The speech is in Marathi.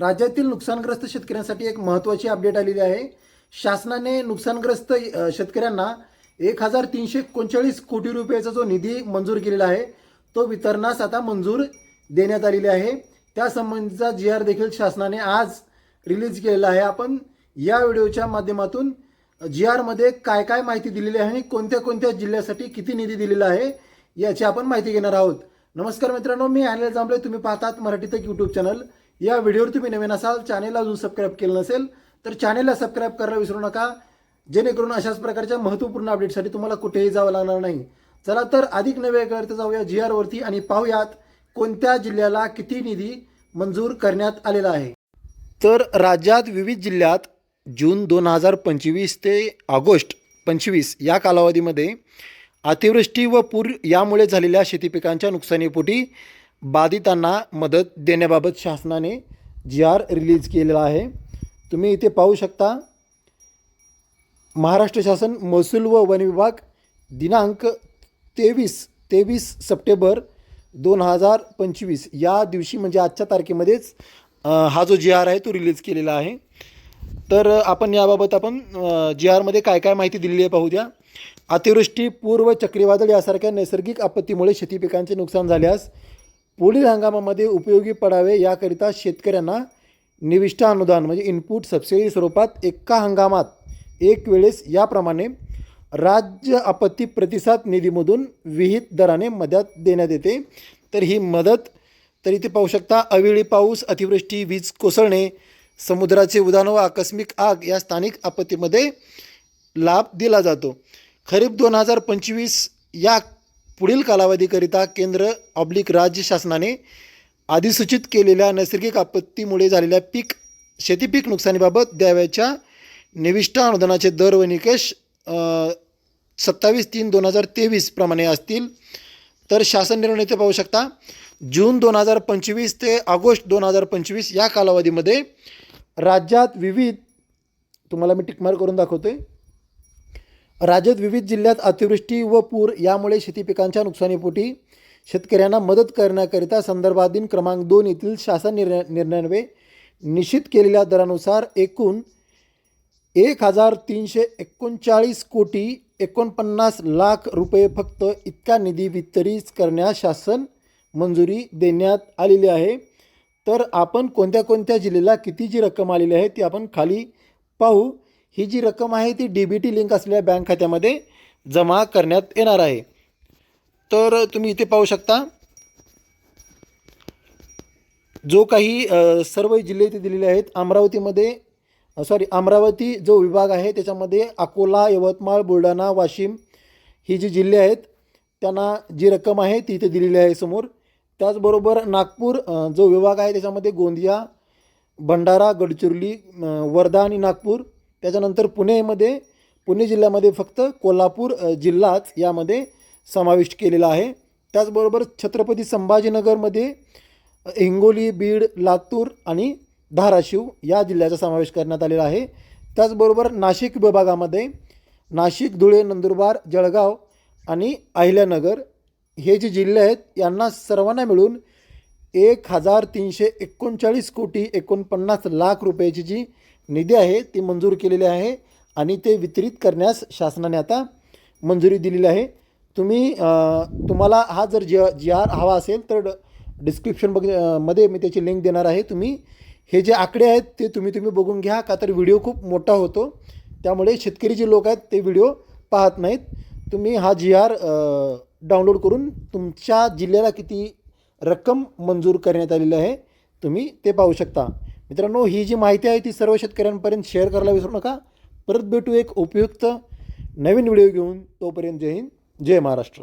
राज्यातील नुकसानग्रस्त शेतकऱ्यांसाठी एक महत्त्वाची अपडेट आलेली आहे. शासनाने नुकसानग्रस्त शेतकऱ्यांना एक हजार तीनशे एकोणचाळीस कोटी रुपयाचा जो निधी मंजूर केलेला आहे तो वितरणास आता मंजूर देण्यात आलेली आहे. त्यासंबंधीचा जी आर देखील शासनाने आज रिलीज केलेला आहे. आपण या व्हिडिओच्या माध्यमातून जी आरमध्ये काय काय माहिती दिलेली आहे आणि कोणत्या कोणत्या जिल्ह्यासाठी किती निधी दिलेला आहे याची आपण माहिती घेणार आहोत. नमस्कार मित्रांनो मी अनिल जांभळे तुम्ही पाहतात मराठी तक यूट्यूब चॅनल या व्हिडिओवर तुम्ही नवीन असाल चॅनेलला अजून सबस्क्राईब केलं नसेल तर चॅनेलला सबस्क्राईब करायला विसरू नका. जेणेकरून अशाच प्रकारच्या महत्त्वपूर्ण अपडेटसाठी तुम्हाला कुठेही जावं लागणार नाही. चला तर अधिक नवे करता जाऊया जी आरवरती आणि पाहूयात कोणत्या जिल्ह्याला किती निधी मंजूर करण्यात आलेला आहे. तर राज्यात विविध जिल्ह्यात जून दोन हजार पंचवीस ते ऑगस्ट पंचवीस या कालावधीमध्ये अतिवृष्टी व पूर यामुळे झालेल्या शेतीपिकांच्या नुकसानीपोटी बाधितांना मदत देण्याबाबत शासनाने जी आर रिलीज केलेला आहे. तुम्ही इथे पाहू शकता महाराष्ट्र शासन महसूल व वन विभाग दिनांक तेवीस तेवीस सप्टेंबर दोन हजार पंचवीस या दिवशी म्हणजे आजच्या तारखेमध्येच हा जो जी आर आहे तो रिलीज केलेला आहे. तर आपण याबाबत आपण जी आरमध्ये काय काय माहिती दिलेली आहे पाहू द्या अतिवृष्टी पूर्व चक्रीवादळ यासारख्या नैसर्गिक आपत्तीमुळे शेती पिकांचे नुकसान झाल्यास पुढील हंगामामध्ये उपयोगी पडावे याकरिता शेतकऱ्यांना निविष्ठा अनुदान म्हणजे इनपुट सबसिडी स्वरूपात एका हंगामात एक वेळेस याप्रमाणे राज्य आपत्ती प्रतिसाद निधीमधून विहित दराने मदत देण्यात येते. तर ही मदत तर इथे पाहू शकता अवेळी पाऊस अतिवृष्टी वीज कोसळणे समुद्राचे उदाहरण व आकस्मिक आग या स्थानिक आपत्तीमध्ये लाभ दिला जातो. खरीप दोन हजार पंचवीस या पुढील कालावधीकरिता केंद्र ऑब्लिक राज्य शासनाने अधिसूचित केलेल्या नैसर्गिक आपत्तीमुळे झालेल्या पीक शेतीपीक नुकसानीबाबत द्यावयाच्या निविष्ठ अनुदानाचे दर व निकष सत्तावीस तीन दोन हजार तेवीस प्रमाणे असतील. तर शासन निर्णय ते पाहू शकता जून दोन हजार पंचवीस ते ऑगस्ट दोन हजार पंचवीस या कालावधीमध्ये राज्यात विविध तुम्हाला मी टिकमार करून दाखवतो आहे राज्यात विविध जिल्ह्यात अतिवृष्टी व पूर यामुळे शेती पिकांच्या नुकसानीपोटी शेतकऱ्यांना मदत करण्याकरिता संदर्भाधीन क्रमांक दोन येथील शासन निर्णय निर्णयान्वे निश्चित केलेल्या दरानुसार एकूण एक हजार तीनशे एकोणचाळीस कोटी एकोणपन्नास लाख रुपये फक्त इतका निधी वितरित करण्यास शासन मंजुरी देण्यात आलेली आहे. तर आपण कोणत्या कोणत्या जिल्ह्याला किती जी रक्कम आलेली आहे ती आपण खाली पाहू. ही जी रक्कम आहे ती डी बी टी लिंक असलेल्या बँक खात्यामध्ये जमा करण्यात येणार आहे. तर तुम्ही इथे पाहू शकता जो काही सर्व जिल्हे इथे दिलेले आहेत अमरावतीमध्ये सॉरी अमरावती जो विभाग आहे त्याच्यामध्ये अकोला यवतमाळ बुलढाणा वाशिम ही जी जिल्हे आहेत त्यांना जी रक्कम आहे ती इथे दिलेली आहे समोर. त्याचबरोबर नागपूर जो विभाग आहे त्याच्यामध्ये गोंदिया भंडारा गडचिरोली वर्धा आणि नागपूर त्याच्यानंतर पुणेमध्ये पुणे जिल्ह्यामध्ये फक्त कोल्हापूर जिल्हाच यामध्ये समाविष्ट केलेला आहे. त्याचबरोबर छत्रपती संभाजीनगरमध्ये हिंगोली बीड लातूर आणि धाराशिव या जिल्ह्याचा समावेश करण्यात आलेला आहे. त्याचबरोबर नाशिक विभागामध्ये नाशिक धुळे नंदुरबार जळगाव आणि अहिल्यानगर हे जे जिल्हे आहेत यांना सर्वांना मिळून एक हजार तीनशे एकोणचाळीस कोटी एकोणपन्नास लाख रुपयाची जी निधी आहे ती मंजूर केलेली आहे आणि ते वितरित करण्यास शासनाने आता मंजुरी दिलेली आहे. तुम्ही तुम्हाला हा जर जी जी आर हवा असेल तर डिस्क्रिप्शन बघमध्ये मी त्याची लिंक देणार आहे. तुम्ही हे जे आकडे आहेत ते तुम्ही तुम्ही बघून घ्या. का तर व्हिडिओ खूप मोठा होतो. त्यामुळे शेतकरी जे लोक आहेत ते व्हिडिओ पाहत नाहीत. तुम्ही हा जी आर डाउनलोड करून तुमच्या जिल्ह्याला किती रक्कम मंजूर करण्यात आलेली आहे तुम्ही ते पाहू शकता. मित्रांनो ही जी माहिती आहे ती सर्व शेतकऱ्यांपर्यंत शेअर करायला विसरू नका. परत भेटू एक उपयुक्त नवीन व्हिडिओ घेऊन. तोपर्यंत जय हिंद जय महाराष्ट्र.